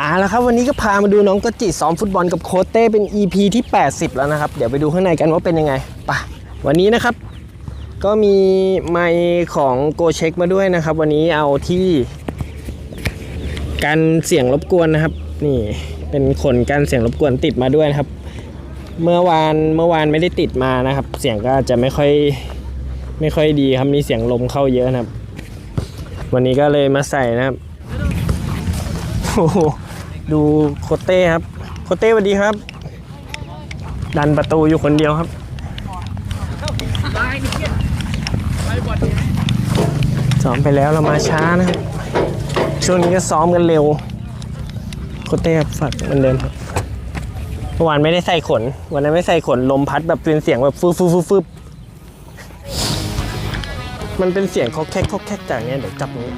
อ่าแล้วครับวันนี้ก็พามาดูน้องกจิซ้อมฟุตบอลกับโคเต้เป็น EP ที่ 80 แล้วนะครับ เดี๋ยวไปดูข้างในกันว่าเป็นยังไงไปะวันนี้นะครับ ก็มีไมค์ของโกเช็คมาด้วยนะครับ วันนี้เอาที่กันเสียงรบกวนนะครับ นี่เป็นขนกันเสียงรบกวนติดมาด้วยนะครับ เมื่อวานเมื่อวานไม่ได้ติดมานะครับ เสียงก็จะไม่ค่อยไม่ค่อยดีครับมีเสียงลมเข้าเยอะนะครับ วันนี้ก็เลยมาใส่นะครับ โอ้โห ดูโคเต้ครับ โคเต้สวัสดีครับ ดันประตูอยู่คนเดียวครับ ซ้อมไปแล้วเรามาช้านะครับช่วงนี้ก็ซ้อมกันเร็ว โคเต้ครับฝากเหมันเดิมครับเมื่อวานไม่ได้ใส่ขน วันนั้นไม่ใส่ขนลมพัดแบบเป็นเสียงแบบฟืบฟืบฟืบฟืบมันเป็นเสียงคอกแคกคอกแคกจากเนี้ยเดี๋ยวจับนี้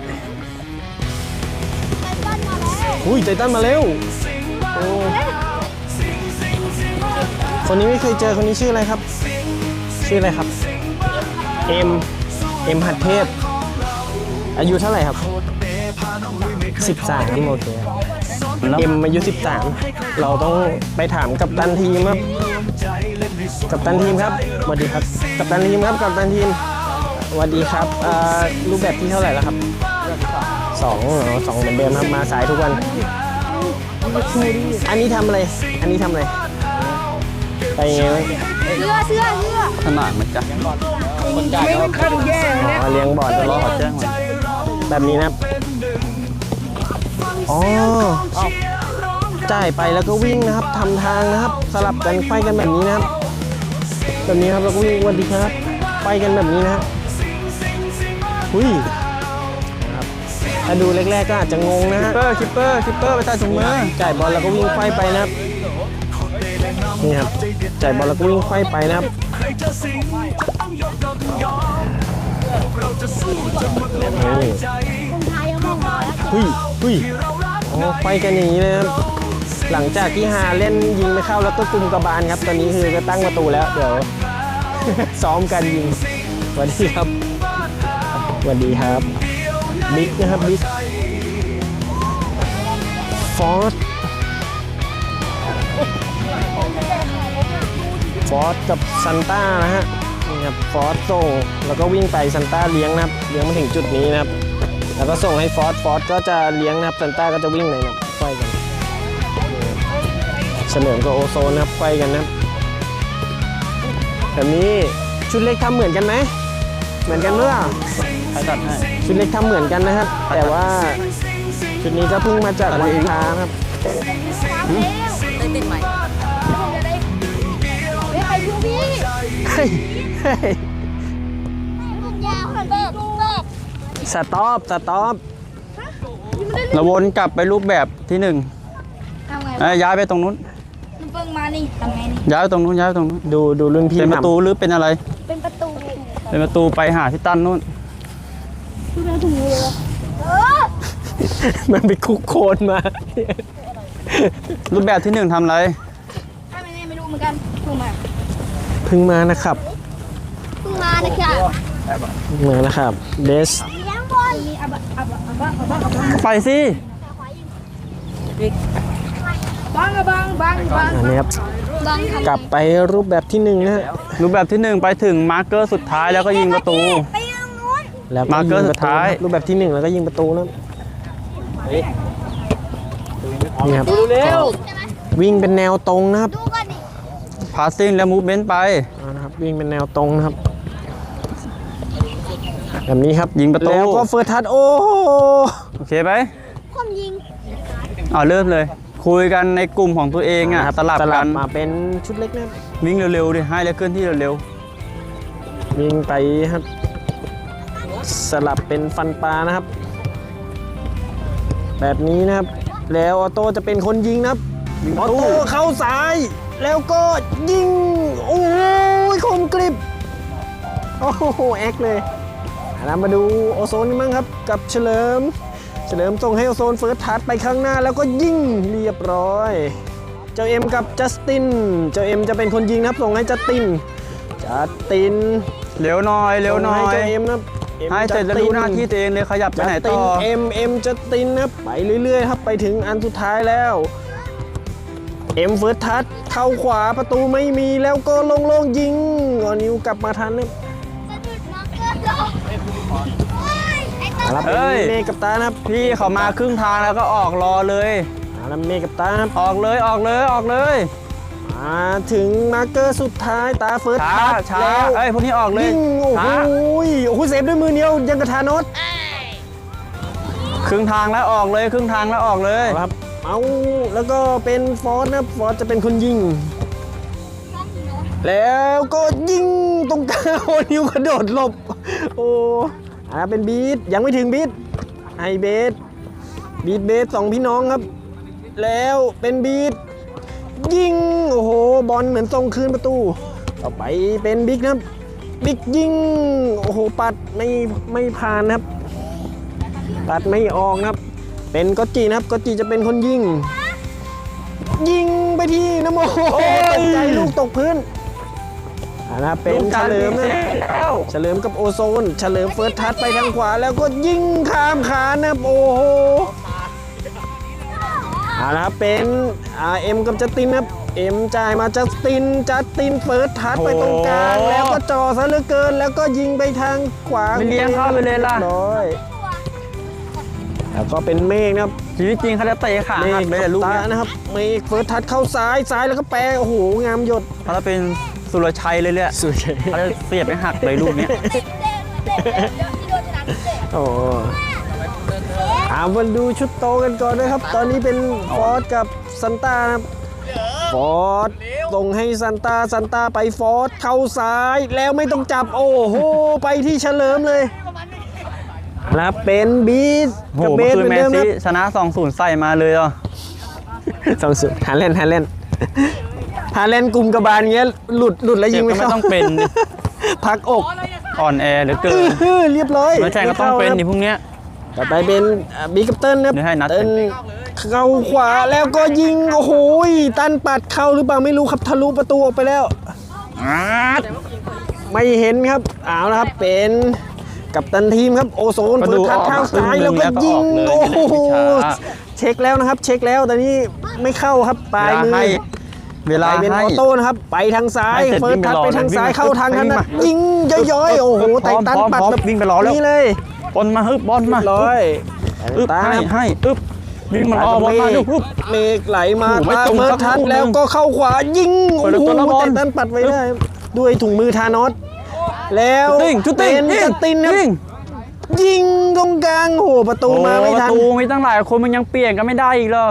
อุ้ยไททันมาเร็วโอ้คนนี้ไม่เคยเจอคนนี้ชื่ออะไรครับ ชื่ออะไรครับ เอ็ม เอ็มหัดเทพ อายุเท่าไหร่ครับ 13โอเคเอ็มอายุ 13 เราต้องไปถามกับตันทีมครับ กับตันทีมครับสวัสดีครับ กับตันทีมครับ กับตันทีมสวัสดีครับอ่ารูปแบบที่เท่าไหร่แล้วครับ สองเหรอสองเหมือนเดิมครับมาสายทุกวัน อันนี้ทำอะไร อันนี้ทำอะไร ไปไงวะเสื้อเสื้อเสื้อขนาดมันจ้ะอ๋อเลี้ยงบอร์ดเดี๋ยวรอขอแจ้งก่อนแบบนี้นะครับอ๋อจ่ายไปแล้วก็วิ่งนะครับทำทางนะครับ สลับกันไขว้กันแบบนี้นะครับ แบบนี้ครับแล้วก็วิ่งสวันดีครับไขว้กันแบบนี้นะครับหุยนะครับ ถ้าดูแรกๆก็อาจจะงงนะคิฮะปเปอร์คิปเปอร์คิปเปอร์ไปใต้ถุงมือจ่ายบอลแล้วก็วิ่งไขว้ไปนะครับนี่ครับจ่ายบอลแล้วก็วิ่งไขว้ไปนะครับนี่คนไทยยังมองมาแล้วเฮ้ยเฮ้ยอ๋อไขว้กันอย่างนี้เลยครับหลังจากที่ฮาเล่นยิงไม่เข้าแล้วก็กลุ่มกระบาลครับ ตอนนี้คือก็ตั้งประตูแล้วเดี๋ยวซ้อมกันยิงสวัสดีครับสวัสดีครับ บิ๊กนะครับบิ๊กฟอร์ดฟอร์ดกับซันต้านะฮะนี่ครับฟอร์ส่งแล้วก็วิ่งไปซันต้าเลี้ยงนะครับเลี้ยงมาถึงจุดนี้นะครับแล้วก็ส่งให้ฟอร์ดฟอร์ดก็จะเลี้ยงนะครับซันต้าก็จะวิ่งเลยนะไฟกันเฉลิมกับโอโซนนะครับไฟกันนะครับแบบนี้ชุดเล็กทำเหมือนกันไหมเหมือนกันเมื่อ ใครตัดให้ ชุดเล็กทำเหมือนกันนะครับ แต่ว่าชุดนี้ก็เพิ่งมาจากวันค้าครับได้ติดใหม่ผมจะได้ไม่ไปดูพี่เฮ้ยเฮ้ยลูกยาวหันแบบลูกแบบสต็อปสต็อปเราวนกลับไปรูปแบบที่หนึ่งทำไงเอ้ยย้ายไปตรงนู้นมันเพิ่งมานี่ทำไงนี่ย้ายไปตรงนู้นย้ายไปตรงนู้นดูดูรุ่นพี่เป็นประตูทหรือเป็นอะไร เป็นประตู เป็นประตูไปหาที่ตั้นนู้นดูแล ถุงมือเลยเออำมันไปคุกโคลนมา รูปแบบที่หนึ่งทำอะไรถ้าไม่แน่ไม่รู้เหมือนกันเพิ่งมาเพิ่งมานะครับเพิ่งมานะครับมานะครับเบสเลี้ยงบอลมีอับะอับะอับะอับะอับะไปสิบังอะบังบังบังอันนี้ครับบังทำกลับไปรูปแบบที่หนึ่งนะฮะรูปแบบที่หนึ่งไปถึงมาร์เกอร์สุดท้ายแล้วก็ยิงประตูไปทางนู้น แล้วมาร์เกอร์ยิงสุดท้ายประตูนะครับรูปแบบที่หนึ่งแล้วก็ยิงประตูนะครับนี่ครับวิ่งเป็นแนวตรงนะครับดูกันดิพาสซิ่งและมูฟเมนต์ไปเอานะครับวิ่งเป็นแนวตรงนะครับ แบบนี้ครับยิงประตูแล้วก็เฟิร์สทัชโอ้โหโอเคไหมผมยิงเอาเริ่มเลย คุยกันในกลุ่มของตัวเองอะครับสลับสลักับนมาเป็นชุดเล็กนะครับวิ่งเร็วๆดิให้แล้วเคลื่อนที่เร็ววิ่งไปครับ สลับเป็นฟันปลานะครับ แบบนี้นะครับ แล้วออโต้จะเป็นคนยิงนะครับๆยิงอปอระตูโต้เข้าซ้าย แล้วก็ยิง โอ้ยคมกริบ โอ้โหแอคเลยอะเรามาดูโอโซนกันบ้างครับ กับเฉลิม เฉลิมส่งให้โอโซนเฟิร์สทัชไปข้างหน้า แล้วก็ยิงเรียบร้อย เจ้าเอ็มกับจัสติน เจ้าเอ็มจะเป็นคนยิงนะครับส่งให้จัสติน จัสติน เร็วหน่อย เร็วหน่อส่งให้ยเจ้าเอ็มนะครับเอ็ม ให้เสร็จแล้วจัดดูตินหน้าที่ตัวเองเลยขยับไปจัไหนดติต่นอเอ็มเอ็มจะตินนะครับไปเรื่อยๆครับไปถึงอันสุดท้ายแล้วเอ็มเฟิร์สทัชเข้าขวาประตูไม่มีแล้วก็โล่งๆยิงออนิวกลับมาทันนะครับเอาละเป็นเฮ้ยเมฆกับตานะครับพี่เขามาครึ่งทางแล้วก็ออกรอเลยเอาละเมฆกับตานะครับออกเลยออกเลยออกเลย มาถึงมาร์เกอร์สุดท้ายตาเฟิร์สช้าทัชช้าแล้วเอ้ยพวกนี้ออกเลยยิงโอ้โหช้าโอ้โหเซฟด้วยมือเดียวยังกระทานอสครึ่งทางแล้วออกเลยครึ่งทางแล้วออกเลยเอาละครับเอาแล้วก็เป็นฟอร์สนะครับฟอร์สจะเป็นคนยิง แล้วก็ยิงตรงกลางโอนิวกระโดดหลบ โอ้อ่าเป็นบีทยังไม่ถึงบีทไอเบสบีทเบสสองพี่น้องครับ แล้วเป็นบีท ยิง โอ้โห บอลเหมือนส่งคืนประตู ต่อไปเป็นบิ๊กนะครับ บิ๊กยิง โอ้โห ปัดไม่ไม่ผ่านนะครับ ปัดไม่ออกนะครับ เป็นก็จีนะครับ ก็จีจะเป็นคนยิง ยิงไปที่น้ำโมตกใจลูกตกพื้นอ่านะเป็นเฉลิมนะเฉลิมกับโอโซน เฉลิมเฟิร์สทัชไปทางขวาแล้วก็ยิงข้ามขานะโอ้โห เอาละครับเป็นอาเอ็มกับจัสตินนะครับเอ็มจ่ายมาจัสตินจัสตินเฟิร์สทัชไปตรงกลางแล้วก็จ่อซะเหลือเกิน แล้วก็ยิงไปทางขวาไม่เลี้ยงเข้าไปเลยล่ะรีบร้อยแล้วก็เป็นเมฆนะครับชีวิตจริงเขาจะเตะขาเมหัฆกเลยแต่ลูกตาเนี้ยนะครับเมฆเฟิร์สทัชเข้าซ้ายซ้ายแล้วก็แปรโอ้โหงามหยดเขาจะเป็นสุรชัยเลยเลยสวยเขาจะเสียบไม่หักเลยลูกเนี้ยโอ้ อามาดูชุดโตกันก่อนนะครับ ตอนนี้เป็นฟอร์ดกับซันต้านะครับฟอร์ดส่งให้ซันต้าซันต้าไปฟอร์ดเข้าซ้ายแล้วไม่ต้องจับโอ้โหไปที่เฉลิมเลยแล้วเป็นบีสโหกับเบเมื่อสคืนเหมือนแมนเดิมซีนะชนะ 2-0 ใส่มาเลยอะสองสุดฮาเลนฮาเลนฮาเลนกลุ่มกระบาลเงี้ยหลุดหลุดแล้วยิงไม่เจ็บก็ไม่เข้าต้องเป็น พักอกอ่อนแอเหลือเกินอื้อเรียบร้อยไม่ใช่ก็ต้องเป็นนี่พวกเนี้ย ต่อไปเป็นบีกับเติ้ลนะเดี๋ยวให้นัด เติ้ลเข้าขวาแล้วก็ยิงโอ้โหตันปัดเข้าหรือเปล่าไม่รู้ครับทะลุประตูออกไปแล้วไม่เห็นครับเอาละครับเป็นกับตันทีมครับโอโซนก็เปิดูดทัดออกเท้ามาครึ่งซ้ายหนึ่แล้วงก็ยิงแล้วก็โอ้ออกเลยโหช้า เช็คแล้วนะครับ เช็คแล้วแต่นี่ไม่เข้าครับปลายมือให้เวลาไปเป็นให้ ออโต้นะครับ ไปทางซ้าย ให้เสร็จเฟิร์สทัดวิ่งไปรอไปทางซ้าย เลยเข้าทางถวิ่งนัมาดยิงย้อยๆ โอ้โหพร้ไต่อมตันพร้อมปัดพร้อมแบบวิ่งไปรอแล้ว นี่เลย บอลมาฮึบบอลมาร้อยอึ๊บตาให้มให้อึ๊บวิ่งมันออกบอลมาเมดูฆฮึบเมฆไหลมาโอ้โหไม่ตาตรงเฟิร์สัสกทัดลูกหนึ่งแล้วก็เข้าขวายิงเปิดประตูแล้วบอลแต่ตันปัดไว้ได้ ด้วยถุงมือทานอสแล้วติ้งชุดติ้งเป็นยิงจัสตินครับยิงยิงตรงกลางโอ้โหประตูโอ้มาไม่ปทัระนตูมีตั้งหลายคนมันยังเปลี่ยนกันไม่ได้อีกเหรอ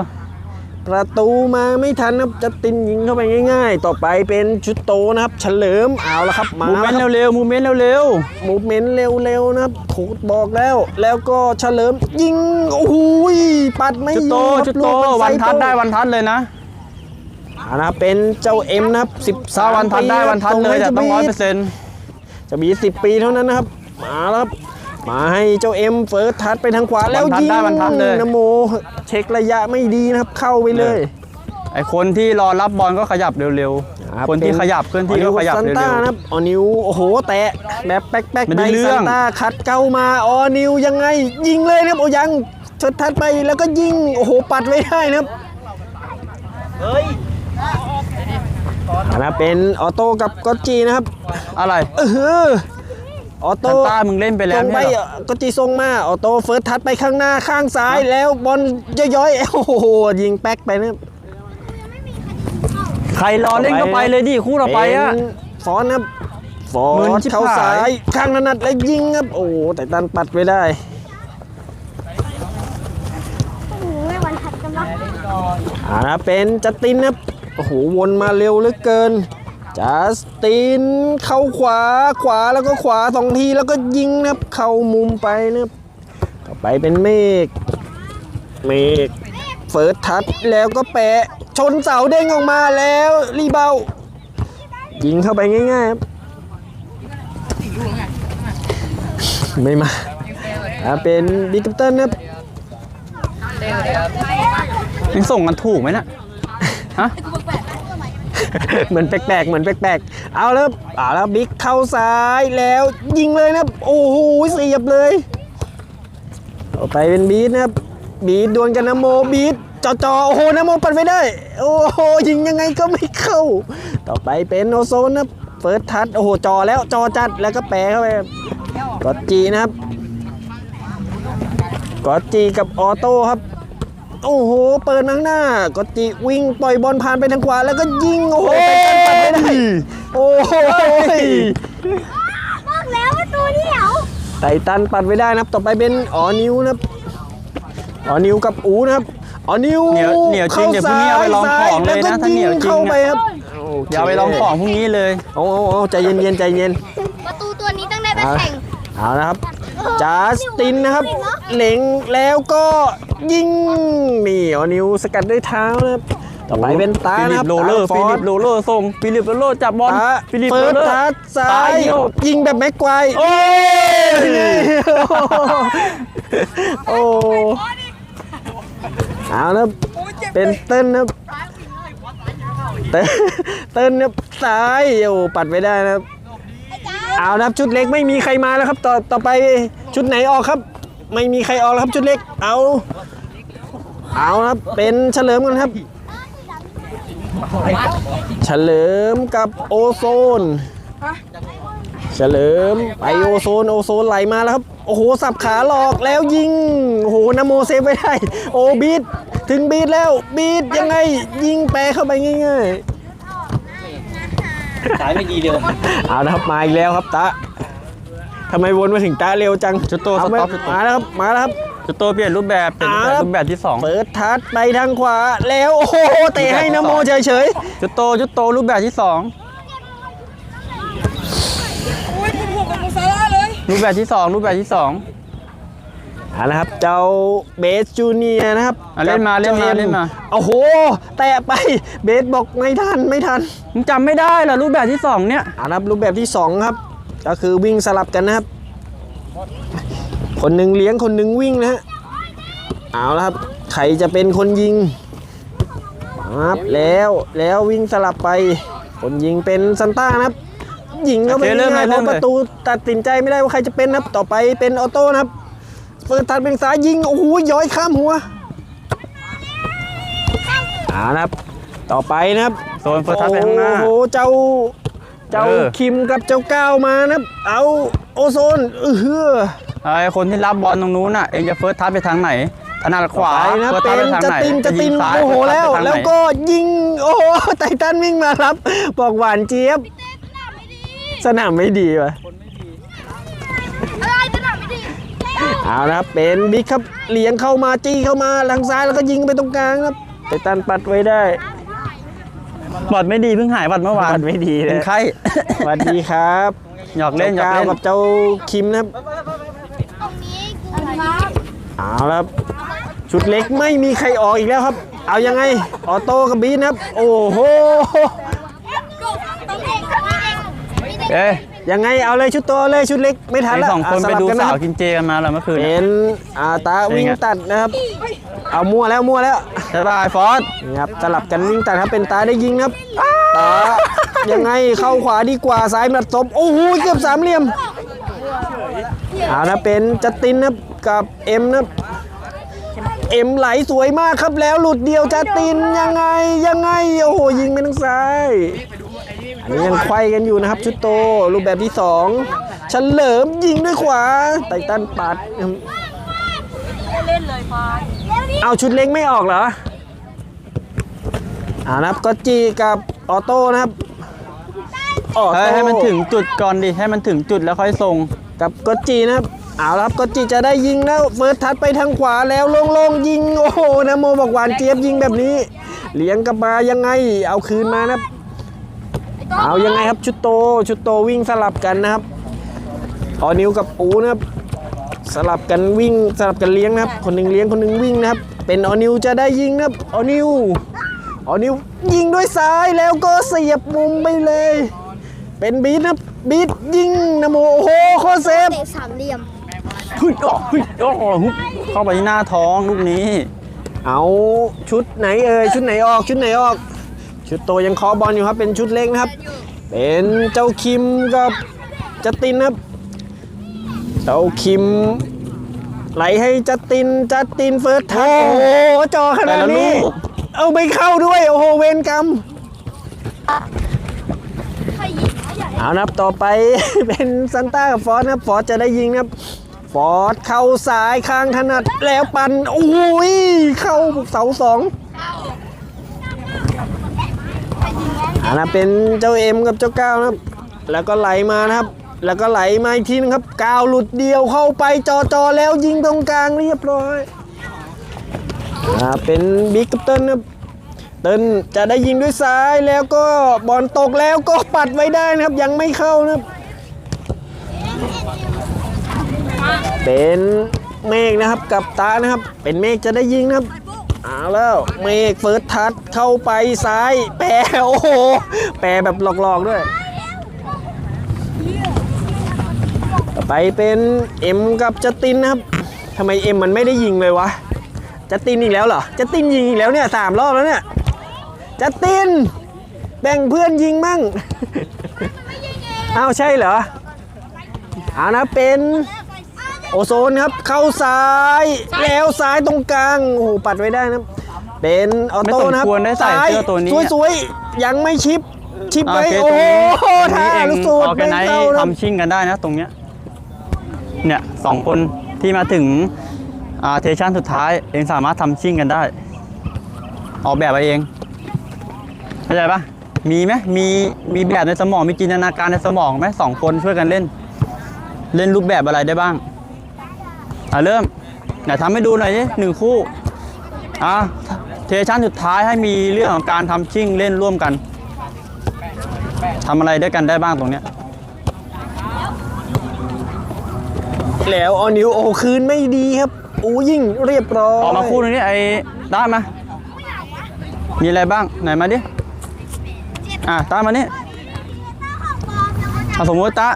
ประตูมาไม่ทันครับจัสตินยิงเข้าไปง่าย ๆ ต่อไปเป็นชุดโตนะครับ เฉลิมเอาละครับมามูเมนต์แล้วครับเร็วๆมูเมนต์เร็วมูฟเมนต์เร็วๆนะครับโค้ชบอกแล้ว แล้วก็เฉลิมยิงโอ้โหปัดไม่ๆชุดโตอยู่ครับชุดโตลูกมัวันใส่ทัดโต้ได้วันทัดเลยนะเอาละเป็นเจ้าเอ็มนะครับสิบถ้าวันทัดได้วันทัดเลยแต่ต้องร้อยเปอร์เซ็นต์จะมีสิบปีเท่านั้นนะครับมาแล้วครับ มาให้เจ้าเอ็มเฟิร์สทัดไปทางขวาแล้ววันทัดยิงได้วันทัดเลยนะโมเช็คระยะไม่ดีนะครับเข้าไปเลย ไอคนที่รอรับบอลก็ขยับเร็วครับๆคนที่ขยับเคลื่อนที่ก็ขยับซันเร็ต้าวนะครับออนิวโอ้โหแตะแบบแป๊กแป๊กไม่ได้เรื่องซันต้าคัดเก้ามาออนิวยังไง ยิงเลยนะครับโอ้ยังชดทัดไปแล้วก็ยิงโอ้โหปัดไว้ได้นะครับนะเป็นออโต้กับก็จีนะครับๆอะไรเออ ออซัโต้นต้ามึงเล่นไปแล้ตวรงไปไม่ใช่เหรอก็จีทรงมาออโต้เฟิร์สทัดไปข้างหน้าข้างซ้ายแล้วบอลย้อยๆโอ้โหยิงแป๊กไปนะครับใครรอเล่นก็ไปเลยดิคู่เราไปอะเป็นฟอนต์ครับฟอมึนนต์ชิบเข้าหายซ้ายข้างถนัดแล้วยิงครับโอ้โหแต่ตันปัดไว้ได้ไม่วันถัดกันเนาะอ่าเป็นจัสตินครับโอ้โหวนมาเร็วเหลือเกิน จัสตินเข้าขวาขวาแล้วก็ขวาสองทีแล้วก็ยิงนะครับ เข้ามุมไปนะครับต่อไปเป็นเมฆเมฆเฟิร์สทัชแล้วก็แปะชนเสาเด้งออกมาแล้วรีเบายิงเข้าไปง่ายๆครับไม่มาอ่าเป็นบิ๊กเติ้ลนะครับยังส่งกันถูกไหมเนะฮะ เหมือนแปลกๆเหมือนแปลกๆเอาแล้วเอาแล้วบิ๊กเข้าซ้ายแล้วยิงเลยนะโอ้โหเสียบเลยต่อไปเป็นบีทนะครับบีทดวลกันนะโมบีทจอจอโอ้โหนะโมปัดไม่ได้ โอ้โหยิงยังไงก็ไม่เข้า ต่อไปเป็นโอโซนนะเฟิร์สทัชโอ้โหจอแล้วจอจัดแล้วก็แปะเข้าไปกดจีนะครับกดจีกับออโต้ครับ โอ้โห เปิดมาข้างหน้าก็จิวิ่งปล่อยบอลผ่านไปทางขวาแล้วก็ยิง โอ้โหไททันปัดไม่ได้ โอ้โหบอกแล้วว่าตัวเดียวไททันปัดไม่ได้นะครับ ต่อไปเป็นอ๋อนิวนะครับอ๋อนิวกับอูนะครับอ๋อนิวเหนียวเหนียวจริงเดี๋ยวพรุ่งนี้เอาไปลองของเลยนะถ้าเหนียวจริงเข้าไปครับอย่าไปลองของพรุ่งนี้เลยเอาเอาเอาใจเย็นๆใจเย็น ประตูตัวนี้ต้องได้ไปแข่งเอานะครับจัสตินนะครับเหล็งแล้วก็ ยิงนี่อ๋อนิวสกัดด้วยเท้านะครับต่อไปเป็นตาฟินะลิครัปบโรลเลอร์ตาฟฟิอลิสปโรลเลอร์ส่งฟิลิปโรลเลอร์จับบอลตาฟิลิปเปิโรดลเลอร์ทัดซ้าตายยเดียวยิงแบบแม็กควายโอ้ยโอ้เอานะเป็นเต้นนะเต้นเต้นนะซ้ายโอ้ปัดไม่ได้นะครับเอานะครับชุดเล็กไม่มีใครมาแล้วครับ ต่อต่อไปชุดไหนออกครับ ไม่มีใครออกแล้วครับชุดเล็กเอา เอานะครับเป็นเฉลิมกันครับ เฉลิมกับโอโซน เฉลิมไปโอโซนโอโซนไหลมาแล้วครับ โอ้โหสับขาหลอกแล้วยิง โอ้โหนโมเซฟไม่ได้ โอ้บีดถึงบีดแล้วบีดยังไงยิงแปรเข้าไปง่ายสายไม่ดีเดียวๆเอานะครับมาอีกแล้วครับตะทำไมวนมาถึงตาเร็วจังจุดโตเอาสไปต็อปจุดโตมาแล้วครับมาแล้วครับ จุดโตเปลี่ยนรูปแบบเปลี่ยนรูปแบบอ่ารูปแบบที่สองเปิดทัดไปทางขวาแล้วโอ้โหเตะให้นโมเฉยจุดโตจุดโตรูปแบบที่สองรูปแบบที่สองรูปแบบที่สองๆเอาละครับเจ้าเบสจูเนียนะครับอะเล่นมาเล่นมาจ้อ็เล่นมาโอ้โห แตะไปเบสบอกไม่ทันไม่ทันมึงจำไม่ได้เหรอรูปแบบที่สองเนี่ยเอาละครับรูปแบบที่2ครับ ก็คือวิ่งสลับกันนะครับ คนหนึ่งเลี้ยงคนหนึ่งวิ่งนะฮะเอาละครับใครจะเป็นคนยิงครับแล้วแล้ววิ่งสลับไป คนยิงเป็นซันต้านะครับยิงเข้าไปโอเคเริ่มเลยง่ายๆเพเริ่มราะเลยประตูตัดสินใจไม่ได้ว่าใครจะเป็นนะครับ ต่อไปเป็นออโต้นะครับเปิดตัดเป็นซ้ายยิงโอ้โหย้อยข้ามหัวเอาละครับ ต่อไปนะครับโซนเฟิร์สทัชไปข้างหน้าโอ้โหเจ้า เจ้าเออคิมกับเจ้าก้าวมานะครับเอาโอโซนเออเฮือไอ้คนที่รับบอลตรงนู้นน่ะเองจะเฟิร์สทัชไปทางไหนถนัดขวาไปนะเฟิร์สเป็ทัชนไปทางจะไหนตินจะตินยิงซ้ายโอ้โหเฟิแล้ร์วสทัชไปทางไหนแล้วก็ยิงโอ้โหไททันวิ่งมารับ บอกหวานเจี๊ยบ สนามไม่ดีว่ะอะไรสนามไม่ดีเอานะครับเป็นบิ๊กครับเลี้ยงเข้ามาจี้เข้ามาทางซ้ายแล้วก็ยิงไปตรงกลางครับไททันปัดไว้ได้ บอดไม่ดีเพิ่งหายบัดเมื่อวานปัดไม่ดีเลเป็ยนไข้สวัสดีครับหยอกเล่นหยอกจ้าเล่ก้าวนกับเจ้าคิมนะครับตรงนี้กูครับเอาละครับชุดเล็กไม่มีใครออกอีกแล้วครับ เอายังไงออโต้กับบีนะครับ โอ้โหต้องเองต้องเองเอ้ยยังไงเอาเลยชุดโตเลยชุดเล็กไม่ทันไอ้แล้วสองคนะไปลับดูกัะสาควรับกินเจกันมาเหรอเมื่อคืน เป็นอาตาวิ่งเป็นไงตัดนะครับ เอามั่วแล้วมั่วแล้ว ใช่ป่ะไอ้ฟอสนี่ครับสลับกันวิ่งตัดครับเป็นตาได้ยิงครับตายังไงเข้าขวาดีกว่าซ้ายมัดศพโอ้โหเกือบสามเหลี่ยมเอานะเป็นจัตตินนะครับกับเอ็มนะครับเอ็มไหลสวยมากครับแล้วหลุดเดียวจัตตินยังไงยังไงโอ้โหยิงไปทางซ้ายอันนี้ยังไขว้กันอยู่นะครับชุดโตรูปแบบที่สองเฉลิมยิงด้วยขวาไตตันปัด เอาชุดเล็กไม่ออกเหรออ่านะครับก็จีกับออโต้นะครับออเฮ้โต้ยให้มันถึงจุดก่อนดิ ให้มันถึงจุดแล้วค่อยส่ง กับก็จีนะครับเอาละครับก็จีจะได้ยิงแล้วเฟิร์สทัดไปทางขวาแล้วโล่งๆยิงโอ้โหนะโมบอกหวานเจี๊ยบยิงแบบนี้เลี้ยงกลับมายังไงเอาคืนมานะครับ เอายังไงครับชุดโตชุดโตวิ่งสลับกันนะครับออนิวกับอูนะครับ สลับกันวิ่งสลับกันเลี้ยงนะครับ คนหนึ่งเลี้ยงคนหนึ่งวิ่งนะครับ เป็นออนิวจะได้ยิงนะครับออนิวออนิวยิงด้วยซ้ายแล้วก็เสียบมุมไปเลย เป็นบีทนะครับบีทยิงนะโมโอ้โหโคตรเซฟเตะสามเหลี่ยมเฮ้ยอ๋อเฮ้ยอ๋อฮุบเข้าไปที่หน้าท้องลูกนี้ เอาชุดไหนเอ่ยชุดไหนออกชุดไหนออก ชุดโตยังเคอบอลอยู่ครับเป็นชุดเล็กนะครับ เป็นเจ้าคิมกับจัสตินนะครับ เจ้าคิม ไหลให้จัสตินจัสตินเฟิร์สทัชโอ้โหจอขนาดแต่ละลูนี้กเอาไม่เข้าด้วย โอ้โห เวรกรรมใครยิงใหญ่เอานะครับต่อไปเป็นซันต้ากับฟอสนะครับฟอสจะได้ยิงนะครับฟอสเข้าสายข้างถนัดแล้วปันโอ้ยเข้าเสาสองอันนะเป็นเจ้าเอ็มกับเจ้าก้าวนะครับ แล้วก็ไหลมานะครับ แล้วก็ไหลมาอีกทีนึงครับกาวหลุดเดียวเข้าไปจอจอแล้วยิงตรงกลางเรียบร้อยอ่าเป็นบิ๊กกับเติ้ลนะครับเติ้ลจะได้ยิงด้วยซ้ายแล้วก็บอลตกแล้วก็ปัดไว้ได้นะครับยังไม่เข้านะครับเป็นเมฆนะครับกับตานะครับ เป็นเมฆจะได้ยิงนะครับเอาแล้วเมฆเฟิร์สทัชเข้าไปซ้าย แปรโอ้โหแปรแบบหลอกๆด้วย ต่อ ไปเป็นเอ็มกับจัสตินนะครับทำไมเอ็มมันไม่ได้ยิงเลยวะจัสตินอีกแล้วเหรอจัสตินยิงอีกแล้วเนี่ยสามรอบแล้วเนี่ยจัสตินแบ่งเพื่อนยิงมั่งอ้าวใช่เหรอเอานะเป็นโอโซนครับเข้าซ้ายแล้วซ้ายตรงกลางโอ้โหปัดไว้ได้นะครับเป็นออโต้นะครับไม่สมควรได้ใส่เสื้อตัวนี้สวยๆยังไม่ชิปชิปโอไว้เคโอ้ตรงโหนี้ตรงท่านี้เองลูกสูตอรอร์แกไม่ไนเข้านะทำชิ่งกันได้นะตรงเนี้ย เนี่ยสองคนที่มาถึงอาเทชันสุดท้าย เองสามารถทำชิ่งกันได้ ออกแบบเอาเองเข้าใจปะมีไหมมีมีแบบในสมองมีจินตนาการในสมองไหมสองคนช่วยกันเล่น เล่นรูปแบบอะไรได้บ้างอะเริ่มไหนทำให้ดูหน่อยดิหนึ่งคู่อะเทชันสุดท้ายให้มีเรื่องของการทำชิ่งเล่นร่วมกันทำอะไรด้วยกันได้บ้างตรงเนี้ย แล้วออนิวโอ้คืนไม่ดีครับอูยิงเรียบร้อยออกมาคู่หนึงนี่ไอ้ได้มามีอะไรบ้างไหนมาดิอะตามมานี่อะสมมติตา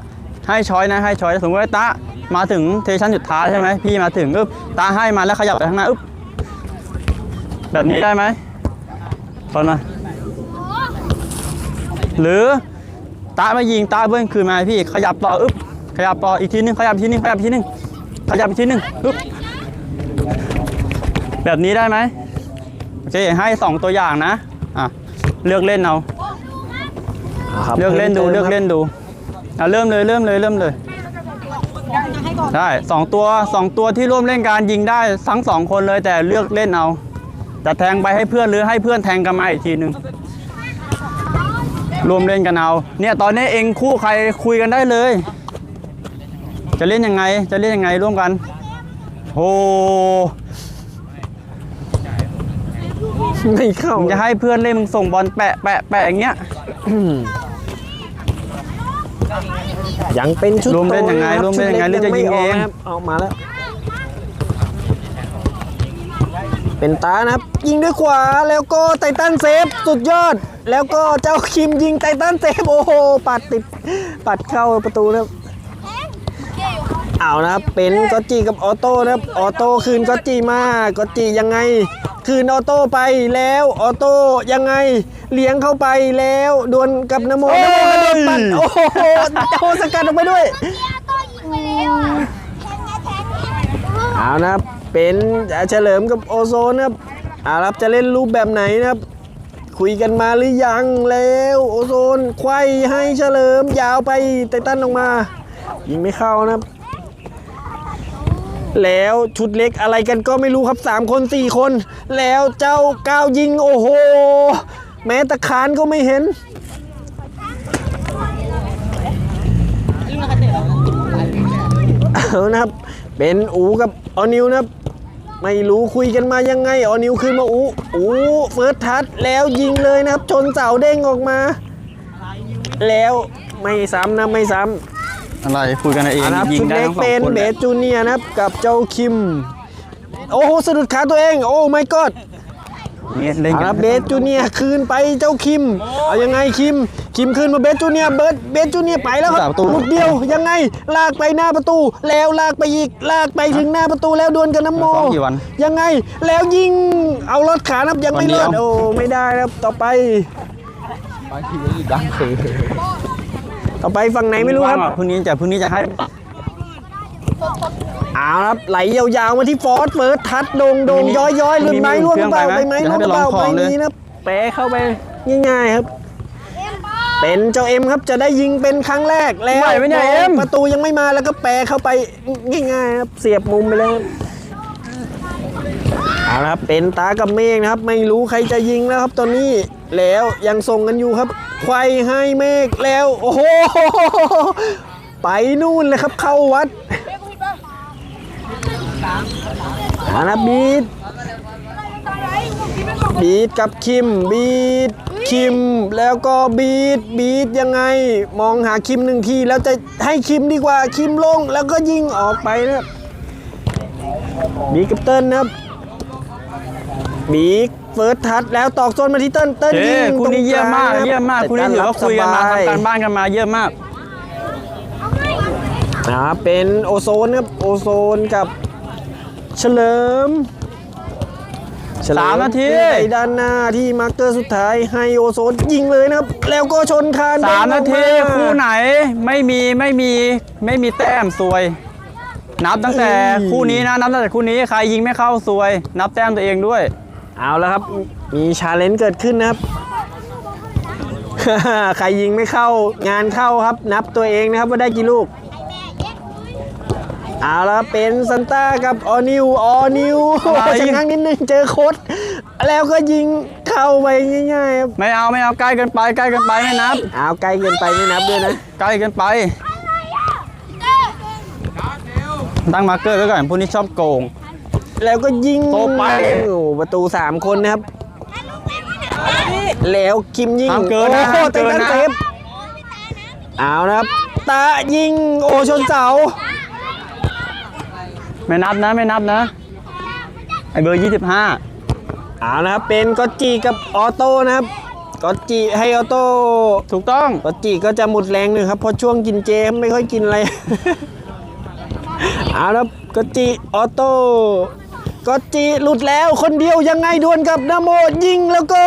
ให้ช้อยนะให้ช้อยสมมติว่าตามาถึงเทชันสุดท้ายใช่ไหมพี่มาถึงอึ๊บตาให้มาแล้วขยับไปข้างหน้าอึ๊บแบบนี้ได้ไหมตอนมาหรือตามายิงตาเบิ้ลคืนมาให้พี่ขยับต่ออึ๊บ ขยับต่ออีกทีนึงขยับอีกทีนึงขยับอีกทีนึงขยับอีกทีนึงอึ๊บแบบนี้ได้ไหมโอเคให้สองตัวอย่างนะอะเลือกเล่นเอาครับเลือกเล่นดูเลือกเล่นดูอะเริ่มเลยเริ่มเลยเริ่มเลยได้สองตัวสองตัวที่ร่วมเล่นการยิงได้ทั้งสองคนเลยแต่เลือกเล่นเอาจะแทงไปให้เพื่อนหรือให้เพื่อนแทงกลันมาอีกทีนึงรวมเล่นกันเอาเนี่ยตอนนี้เองคู่ใครคุยกันได้เลย จะเล่นยังไง จะเล่นยังไงร่วมกันโอ้ไม่เข้ามึงจะให้เพื่อนเล่นมึงส่งบอลแปะแปะแปะอย่างเงี้ยยังเป็นชุดรวมเล่นยังไงโตะคบรวมเล่นยังไงชุดหรือจะยิงเองไม่กนะครับออกมาแล้ว เป็นตานะครับยิงด้วยขวาแล้วก็ไททันเซฟสุดยอด แล้วก็เจ้าคิมยิงไททันเซฟโอ้โหปัดติดปัดเข้าประตูนะครับ เอานะครับเป็นก็จีกับออโต้นะครับออโต้คืนก็จีมาก็จียังไง คืนออโต้ไปแล้วออโต้ยังไงเลี้ยงเข้าไปแล้วดวลกับนโมนโมกระโดดปัดโอ้โหโดนสกัดออกไปด้วยต้ยิงไปแล้วอะแทงไงแทงไงเอานะครับเป็นเฉลิมกับโอโซนนะครับเอาละครับจะเล่นรูปแบบไหนนะครับ คุยกันมาหรือยังแล้วโอโซนไขว้ให้เฉลิมยาวไปไตตันลงมา ยิงไม่เข้านะครับ แล้วชุดเล็กอะไรกันก็ไม่รู้ครับ 3 คน 4 คน แล้วเจ้าก้าวยิงโอ้โห แม้ตะคานก็ไม่เห็น เอานะครับ เป็นอูกับออนิวนะครับ ไม่รู้คุยกันมายังไง ออนิวขึ้นมาอูอูเฟิร์สทัชแล้วยิงเลยนะครับ ชนเสาเด้งออกมา แล้วไม่ซ้ำนะไม่ซ้ำ อะไรคุยกันเอาเองอะนะครับยิชุงดได้เล็กทั้งสองเป็นคนเบแหละสจูเนียร์นะครับกับเจ้าคิม โอ้โหสะดุดขาตัวเอง โอ้ไม่กอดนี่เล่นเอากัละนเบสจูเนียร์คืนไปเจ้าคิม เอายังไงคิม คิมคืนมาเบสจูเนียร์เบิร์ดเบสจูเนียร์ไปแล้วครับลูกเดียวยังไงลากไปหน้าประตู แล้วลากไปอีกลากไปถึงหน้าประตูแล้วดวลกับน้ำโม ซ้อมกี่วัน ยังไงแล้วยิงเอารถขานับยังไม่รอดวันเดียวโอ้ไม่ได้ครับต่อไป ต่อไปฝั่งไหนไม่รู้ครับว่างอะพรุ่งนี้จะพรุ่งนี้จะให้เอาครับไหลยาวๆมาที่ฟอสเฟิร์สทัดโดงโดงย้อยย้อยๆหลุดไม้ล่วงกระเป๋าไปไหมล่วงกระเป๋าไปนี้นะแปะเข้าไปง่ายๆครับ เป็นเจ้าเอ็มครับจะได้ยิงเป็นครั้งแรกแล้วไหวไหมเนี่ยเอ็มประตูยังไม่มาแล้วก็แปะเข้าไปง่ายๆครับเสียบมุมไปเลยครับเอาละครับเป็นตากับเมฆนะครับ ไม่รู้ใครจะยิงแล้วครับตอนนี้แล้วยังส่งกันอยู่ครับ ไขว้ให้เมฆแล้ว โอ้โห ไปนู่นเลยครับเข้าวัดอานะบีดบีดกับคิมบีดคิมแล้วก็บีดบีดยังไง มองหาคิมหนึ่งทีแล้วจะให้คิมดีกว่าคิมลงแล้วก็ยิงออกไปนะครับบีดกับเติ้ลนะครับบีด เฟิร์สทัชแล้วตอกโซนมาที่เติ้ลเติ้ลเจ๊ยิงคุณนี่เยี่ยมมากตรงลงเยี่ยมมากแต่คุณนี่ถือว่าคุยกันมาสบทำการบ้านกันมาเยี่ยมมากนะครับเป็นโอโซนครับโอโซนกับเฉลิมเฉลิสามนาทีไปด้านหน้าที่มาร์เกอร์สุดท้ายให้โอโซนยิงเลยนะครับ แล้วก็ชนคานสามนาทีเด้งออกมคู่ไหนไม่มีไม่มีไม่มีแต้มซวย นับตั้งแต่คู่นี้นะนับตั้งแต่คู่นี้ใครยิงไม่เข้าซวย นับแต้มตัวเองด้วย เอาแล้วครับมีชาเลนจ์เกิดขึ้นนะครับ ใครยิงไม่เข้างานเข้าครับ นับตัวเองนะครับว่าได้กี่ลูก เอาแล้วครับเป็นซันต้ากับออนิวออนิวอะไรชะงักนิดนึงเจอโคดแล้วก็ยิงเข้าไปง่ายๆครับไม่เอาไม่เอาใกล้เกินไปใกล้เกินไปไม่นับเอาไกลเกินไปไม่นับด้วยนะใกล้เกินไปตั้งมาร์กเกอร์ไว้ก่อนพวกนี้ชอบโกง แล้วก็ยิงโตไปโอ้ประตู3คนนะครับ แล้วคิมยิงห้ามเกินนะโอ้โหห้ามเกิเต็นนนะ เซฟเอานะครับ ตายิงโอชนเสา ไม่นับนะไม่นับนะ ไอเบอร์เอานะครับเป็นก็จีกับออโต้นะครับก็จีให้ออโต้25ถูกต้อง ก็จีก็จะหมดแรงหนึ่งครับเพราะช่วงกินเจไม่ค่อยกินอะไร เอาแล้วก็จีออโต้ ก็จีหลุดแล้วคนเดียวยังไงดวลกับนาโมยิงแล้วก็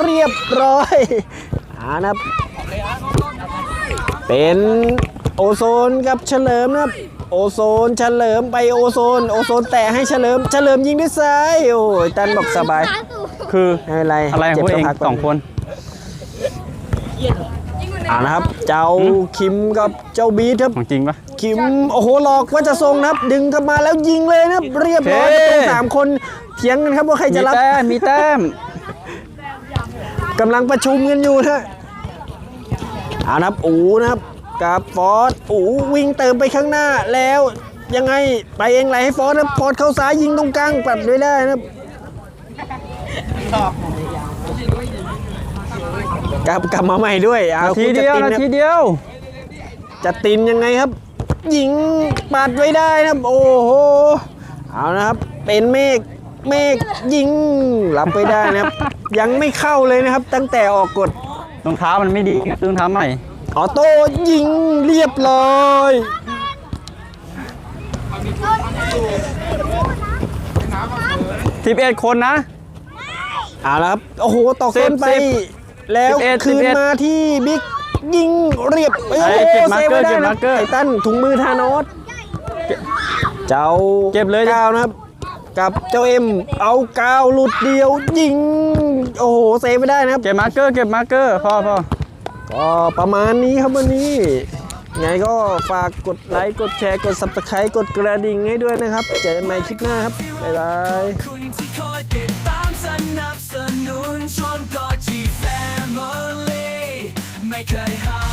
เรียบร้อยเอานะครับเป็นโอโซนกับเฉลิมนะครับโอโซนเฉลิมไปโอโซน โอโซนแตะให้เฉลิมเฉลิมยิงด้วยซ้ายโอ้ยตันบอกสบาย คือไม่เป็นไรอะไรของพวกเองจ็บสักพัสองคนเอานะครับ เจ้าคิมกับเจ้าบีทครับ ของจริงปะ คิมโอ้โหหลอกว่าจะทรงนะครับ ดึงกลับมาแล้วยิงเลยนะครับ เรียบร้อยโอเคประตูสามคนเถียงกันครับว่าใครมีจะรับแต้มมีแต้ม กำลังประชุมกันอยู่นะเอานะครับ อูนะครับกับฟอสอูวิ่งเติมไปข้างหน้าแล้วยังไงไปเองไหลให้ฟอสนะฟอสเข้าซ้ายยิงตรงกลางปัดด้วยได้นะครับก ลับกลับมาใหม่ด้วยเอานาทีคุณเดียวจะตินานะทีเดียว จะตินยังไงครับ ยิงปัดไว้ได้นะครับ โอ้โหเอานะครับ เป็นเมฆเมฆยิงรับไปได้นะครับ ยังไม่เข้าเลยนะครับ ตั้งแต่ออกกฎรองเท้ามันไม่ดีซื้อรองเท้าใหม่ออโต้ยิงเรียบร้อย11คนนะเอาละครับ โอ้โหตอกสิเส้บนไปสิบ แล้วสิบเอ็ดคืนสิบเอ็ดมาที่บิ๊กยิงเรียบโอ้ไอ้โหเก็บมาร์เซเกฟอร์ไว้ได้เก็บนะมาร์เกอร์ไททันถุงมือธานอสเจ้าเก็บเลยดิก้าวนะครับ กับเจ้าเอ็มเอาก้าวหลุดเดียวยิง โอ้โหเซฟไม่ได้นะครับ เก็บมาร์กเกอร์เก็บมาร์กเกอร์พอพอก็ประมาณนี้ครับวันนี้ ไงก็ฝากกดไลค์ กดแชร์ กด subscribe กดกระดิ่งให้ด้วยนะครับ เจอกันใหม่คลิปหน้าครับ บ๊ายบาย คุณที่คอยติดตามสนับสนุนชนกอจีแฟมิลี่ ไม่เคยห้าม